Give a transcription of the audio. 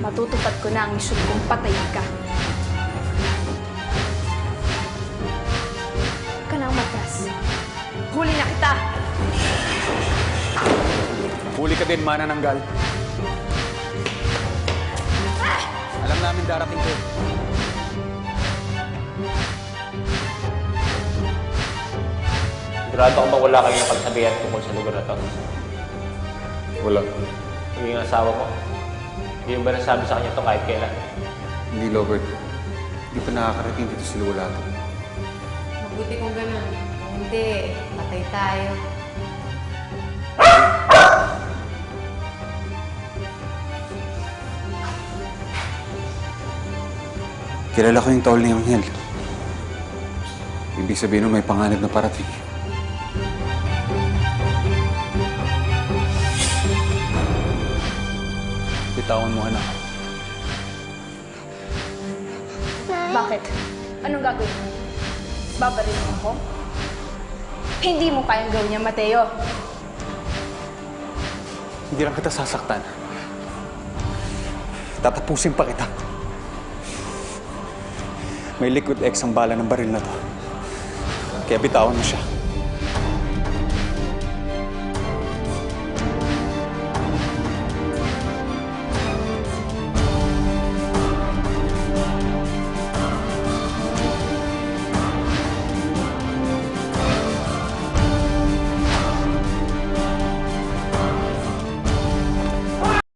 matutupad ko na ang misyon kong patayin ka. Huwag ka na umatras. Huli na kita! Huli ka din, manananggal. Alam namin darating ko. Sigurado ko ba wala kayong napagsabihan tungkol sa lugar na to? Wala. Yung asawa mo? Hindi mo ba nasabi sa kanya to kahit kailan? Hindi, Robert. Hindi pa nakakarating dito si Lola. Mabuti kung ganun. Kung hindi, patay tayo. Kilala ko yung tol ni Angel. Ibig sabihin nun may panganib na parating. Bitawan mo, anak. Bakit? Anong gagawin mo? Babaril mo ako? Hindi mo kayang gawin niya, Mateo. Hindi lang kita sasaktan. Tatapusin pa kita. May liquid X ang bala ng baril na to. Kaya bitawan mo siya.